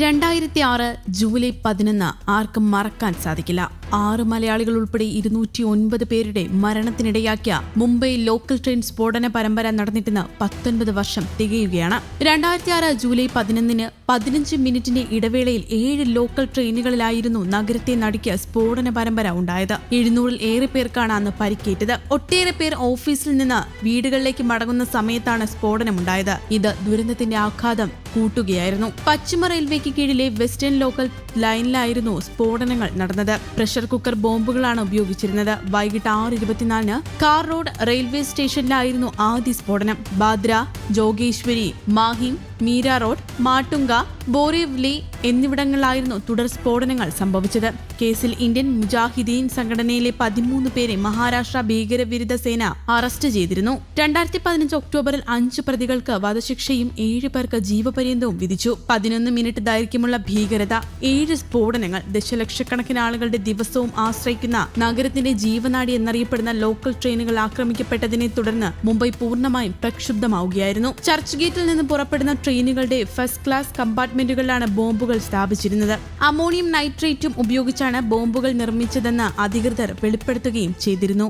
രണ്ടായിരത്തി ആറ് ജൂലൈ പതിനൊന്ന് ആർക്കും മറക്കാൻ സാധിക്കില്ല. ആറ് മലയാളികൾ ഉൾപ്പെടെ ഇരുന്നൂറ്റി ഒൻപത് പേരുടെ മരണത്തിനിടയാക്കിയ മുംബൈ ലോക്കൽ ട്രെയിൻ സ്ഫോടന പരമ്പര നടന്നിട്ടിന്ന് പത്തൊൻപത് വർഷം തികയുകയാണ്. രണ്ടായിരത്തി ആറ് ജൂലൈ പതിനൊന്നിന് പതിനഞ്ച് മിനിറ്റിന്റെ ഇടവേളയിൽ ഏഴ് ലോക്കൽ ട്രെയിനുകളിലായിരുന്നു നഗരത്തെ നടുക്കിയ സ്ഫോടന പരമ്പര ഉണ്ടായത്. എഴുന്നൂറിൽ ഏറെ പേർക്കാണ് അന്ന് പരിക്കേറ്റത്. ഒട്ടേറെ പേർ ഓഫീസിൽ നിന്ന് വീടുകളിലേക്ക് മടങ്ങുന്ന സമയത്താണ് സ്ഫോടനമുണ്ടായത്. ഇത് ദുരന്തത്തിന്റെ ആഘാതം കൂട്ടുകയായിരുന്നു. പശ്ചിമ റെയിൽവേക്ക് കീഴിലെ വെസ്റ്റേൺ ലോക്കൽ ലൈനിലായിരുന്നു സ്ഫോടനങ്ങൾ നടന്നത്. പ്രഷർ കുക്കർ ബോംബുകളാണ് ഉപയോഗിച്ചിരുന്നത്. വൈകിട്ട് ആറ് ഇരുപത്തിനാലിന് കാർ റോഡ് റെയിൽവേ സ്റ്റേഷനിലായിരുന്നു ആദ്യ സ്ഫോടനം. ബാദ്ര ജോഗേശ്വരി മാഹിം മീര റോഡ് മാട്ടുങ്ക ബോറിവ്ലി എന്നിവിടങ്ങളിലായിരുന്നു തുടർ സ്ഫോടനങ്ങൾ സംഭവിച്ചത്. കേസിൽ ഇന്ത്യൻ മുജാഹിദീൻ സംഘടനയിലെ പതിമൂന്ന് പേരെ മഹാരാഷ്ട്ര ഭീകരവിരുദ്ധ സേന അറസ്റ്റ് ചെയ്തിരുന്നു. രണ്ടായിരത്തി പതിനഞ്ച് ഒക്ടോബറിൽ അഞ്ച് പ്രതികൾക്ക് വധശിക്ഷയും ഏഴ് പേർക്ക് ജീവപര്യന്തവും വിധിച്ചു. പതിനൊന്ന് മിനിറ്റ് ദൈർഘ്യമുള്ള ഭീകരത ഏഴ് സ്ഫോടനങ്ങൾ ദശലക്ഷക്കണക്കിന് ആളുകളുടെ ദിവസവും ആശ്രയിക്കുന്ന നഗരത്തിന്റെ ജീവനാടി എന്നറിയപ്പെടുന്ന ലോക്കൽ ട്രെയിനുകൾ ആക്രമിക്കപ്പെട്ടതിനെ തുടർന്ന് മുംബൈ പൂർണമായും പ്രക്ഷുബ്ധമാവുകയായിരുന്നു. ചർച്ച് ഗേറ്റിൽ നിന്ന് പുറപ്പെടുന്ന ട്രെയിനുകളുടെ ഫസ്റ്റ് ക്ലാസ് കമ്പാർട്ട്മെന്റുകളിലാണ് ബോംബുകൾ സ്ഥാപിച്ചിരുന്നത്. അമോണിയം നൈട്രേറ്റും ഉപയോഗിച്ചാണ് ബോംബുകൾ നിർമ്മിച്ചതെന്ന് അധികൃതർ വെളിപ്പെടുത്തുകയും ചെയ്തിരുന്നു.